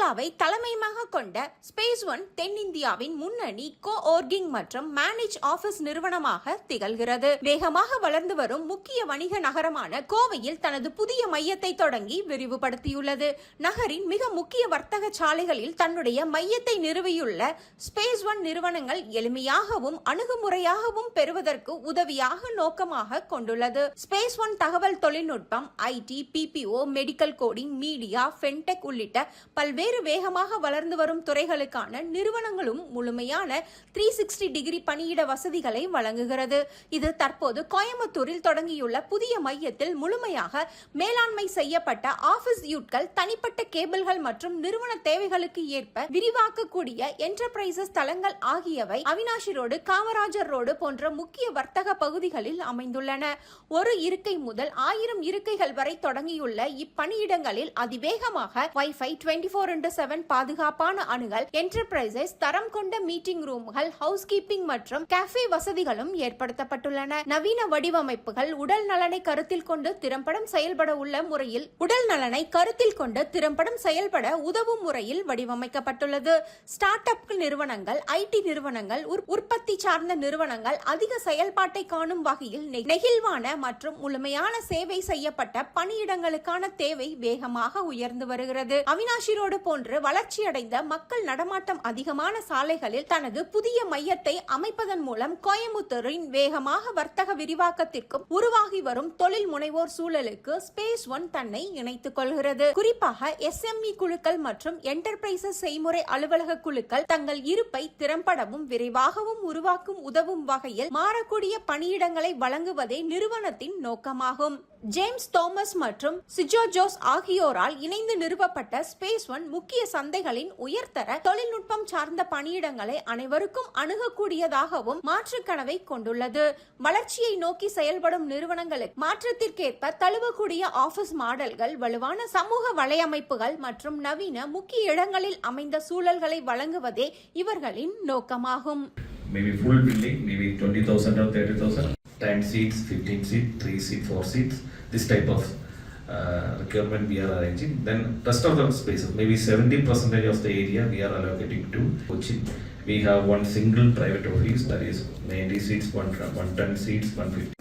இந்தியாவை தலைமையமாக கொண்ட space one தென்னிந்தியாவின் முன்னணி கோ ஓர்கிங் மற்றும் மேனேஜ் ஆபீஸ் நிறுவனமாக திகழ்கிறது. வேகமாக வளர்ந்து வரும் முக்கிய வணிக நகரமான கோவையில் தனது புதிய மையத்தை தொடங்கி விரிவுபடுத்தியுள்ளது. நகரின் மிக முக்கிய வர்த்தக சாலைகளில் தன்னுடைய மையத்தை நிறுவியுள்ள ஸ்பேஸ் ஒன் நிறுவனங்கள் எளிமையாகவும் அணுகுமுறையாகவும் பெறுவதற்கு உதவியாக நோக்கமாக கொண்டுள்ளது. ஸ்பேஸ் ஒன் தகவல் தொழில்நுட்பம் IT BPO medical coding media fintech உள்ளிட்ட பல்வேறு வேகமாக வளர்ந்து வரும் துறைகளுக்கான நிறுவனங்களும் முழுமையான த்ரீ சிக்ஸ்டி டிகிரி பணியிட வசதிகளை வழங்குகிறது. இது தற்போது கோயம்புத்தூரில் தொடங்கியுள்ள புதிய மையத்தில் முழுமையாக மேலாண்மை செய்யப்பட்ட ஆபீஸ் யூட்கள் தனிப்பட்ட கேபிள்கள் மற்றும் நிறுவன தேவைகளுக்கு ஏற்ப விரிவாக்கக்கூடிய என்டர்பிரைசஸ் தளங்கள் ஆகியவை அவினாஷி ரோடு காமராஜர் ரோடு போன்ற முக்கிய வர்த்தக பகுதிகளில் அமைந்துள்ளன. ஒரு இருக்கை முதல் ஆயிரம் இருக்கைகள் வரை தொடங்கியுள்ள இப்பணியிடங்களில் அதிவேகமாக wifi twenty four into seven பாதுகாப்பான அணுகல் என்டர்பிரைசஸ் தரம் கொண்ட மீட்டிங் ரூம்கள் ஹவுஸ் கீப்பிங் மற்றும் கேஃபே வசதிகளும் ஏற்படுத்தப்பட்டுள்ளன. நவீன வடிவமைப்புகள் உடல் நலனை கருத்தில் கொண்டு திறம்படம் செயல்பட உள்ள முறையில் உடல் நலனை கருத்தில் கொண்டு திறம்படம் செயல்பட உதவும் முறையில் வடிவமைக்கப்பட்டுள்ளது. ஸ்டார்ட் அப் நிறுவனங்கள் ஐடி நிறுவனங்கள் உற்பத்தி சார்ந்த நிறுவனங்கள் அதிக செயல்பாட்டை காணும் வகையில் நெகிழ்வான மற்றும் முழுமையான சேவை செய்யப்பட்ட பணியிடங்களுக்கான தேவை வேகமாக உயர்ந்து வருகிறது. அவினாஷி ரோடு போன்று வளர்ச்சியடைந்த மக்கள் நடமாட்டம் அதிகமான சாலைகளில் தனது புதிய மையத்தை அமைப்பதன் மூலம் கோயம்புத்தூரின் வேகமாக வர்த்தக விரிவாக்கத்திற்கும் உருவாகி வரும் தொழில் முனைவோர் சூழலுக்கு ஸ்பேஸ் ஒன் தன்னை இணைத்துக் கொள்கிறது. குறிப்பாக எஸ்எம்இ குழுக்கள் மற்றும் என்டர்பிரைசஸ் செய்முறை அலுவலக குழுக்கள் தங்கள் இருப்பை திறம்படவும் விரைவாகவும் உருவாக்கும் உதவும் வகையில் மாறக்கூடிய பணியிடங்களை வழங்குவதே நிறுவனத்தின் நோக்கமாகும். ஜேம்ஸ் தோமஸ் மற்றும் சிஜோ ஜோஸ் ஆகியோரால் இணைந்து நிறுவப்பட்ட ஸ்பேஸ் ஒன் முக்கிய சந்தைகளின் உயர்தர தொழில்நுட்பம் சார்ந்த பணியிடங்களை அனைவருக்கும் அணுகக்கூடியதாகவும் மாற்று கனவை கொண்டுள்ளது. வளர்ச்சியை நோக்கி செயல்படும் நிறுவனங்களுக்கு மாற்றத்திற்கேற்ப தழுவக்கூடிய ஆபீஸ் மாடல்கள் வலுவான சமூக வலையமைப்புகள் மற்றும் நவீன முக்கிய இடங்களில் அமைந்த சூழல்களை வழங்குவதே இவர்களின் நோக்கமாகும். Maybe full building, maybe 20,000 or 30,000, 10 seats, 15 seats, 3 seats, 4 seats, this type of uh, requirement we are arranging. Then rest of the spaces, maybe 70 percentage of the area we are allocating to Cochin. We have one single private office that is 90 seats, one 110 seats, 150